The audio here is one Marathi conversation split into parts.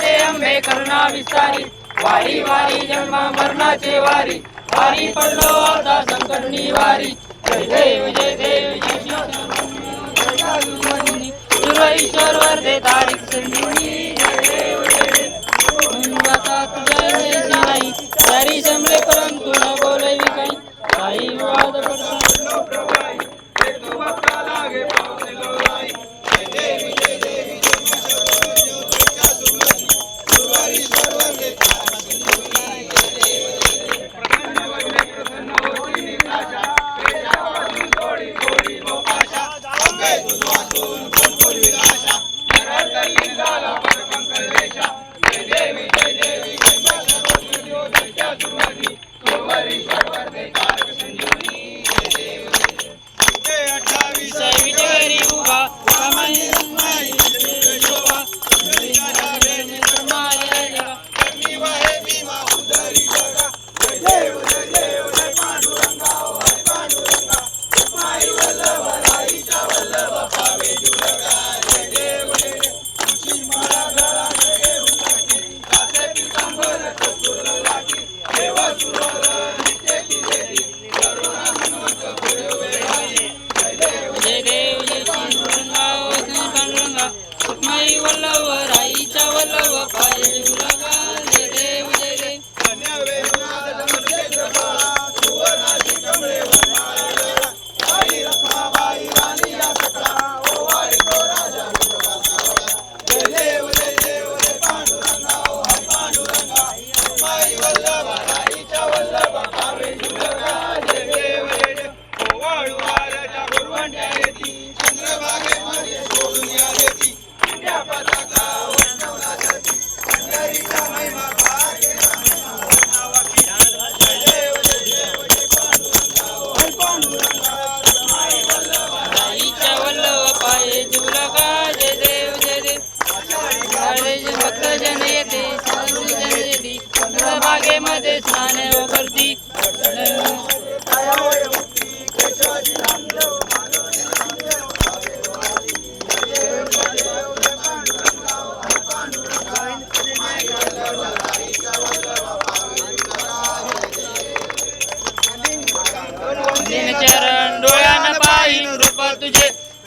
ते अंबे करुणा विस्तारी वारी वारी जन्मा मरणाचे वारी. वारी पडलो आता संकटनी वारी. जय देव जय देव ईश्वर दे तरी जमले परंतु न बोलवी काही काही वाद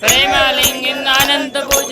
പ്രേമാലിംഗ് ആനന്ദ പൂജ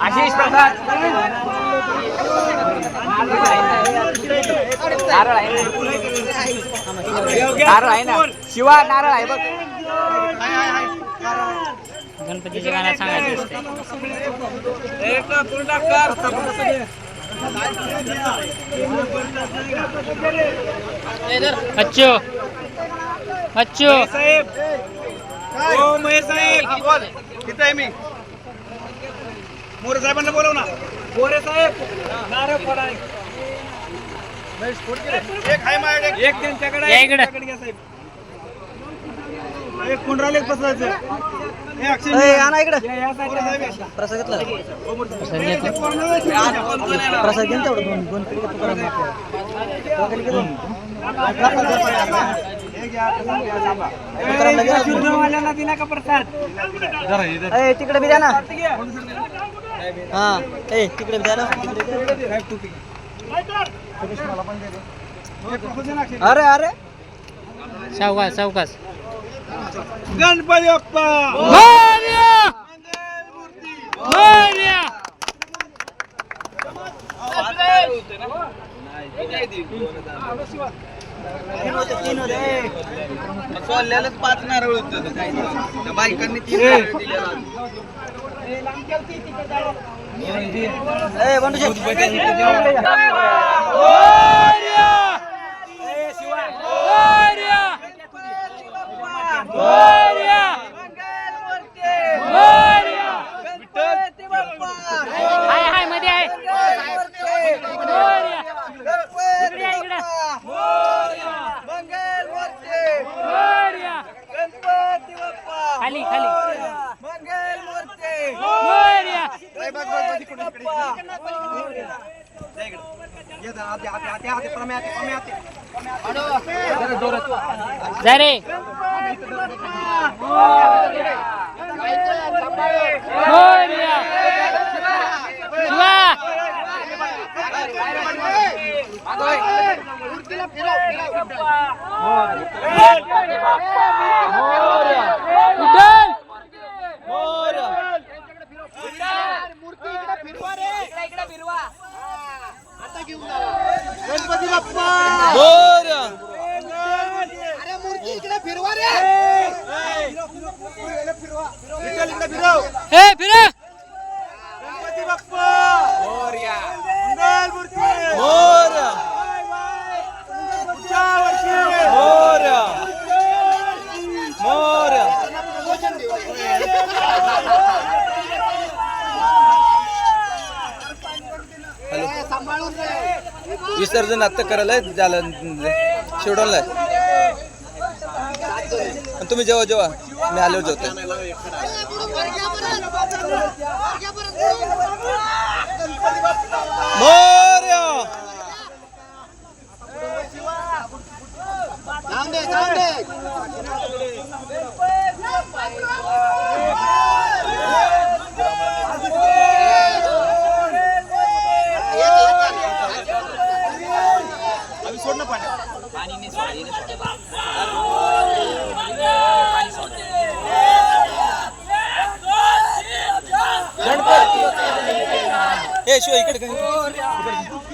आशिष प्रसाद. नारळ आहे नारळ आहे ना. शिवा नारळ आहे बघ. गणपतीच्या गाण्यात सांगायचं अच्छो अच्छो हो महेश साहेब. बोल किती आहे मी? मोरे साहेबांना बोलव ना. मोरे साहेब नारळ फोडा. एक. एक आहे माझ्याकडे एक त्यांच्याकडे या इकडं. घ्या साहेब. एक राहिले पसरायचं हे अक्षय आणा इकडे. प्रसाद घेतो. कोण नाही? आज कोण कोण येणार? घ्या, प्रसाद शिरगाववाल्यांना दिला का प्रसाद? तिकडे बी द्या ना. हा. ए तिकडे द्या ना. अरे अरे. सावकाश सावकाश. गणपती बाप्पा! मोरया! मोरया! सोडल्यालाच पाच नारळ होत. बायकांनी तीन नारळ दिलेला. ए बंडू मोरया! मोरया! मोरया! मोरया! हाय हायमध्ये आहे मोरया! इकडे या, इकडे. मोरया! खाली खाली मोरया! जा रे मोरया! शिवा उठल गणपती बाप्पा अरे मूर्ती इकडे फिरवा रे! इकडे फिरव हे फिरा गणपती बाप्पा मंगल मूर्ती पुढच्या वर्षी विसर्जन आता करायला झालं. शेवडोनला तुम्ही जेव्हा जेव्हा मी आलो जेवतो ए शिव इकडे काय?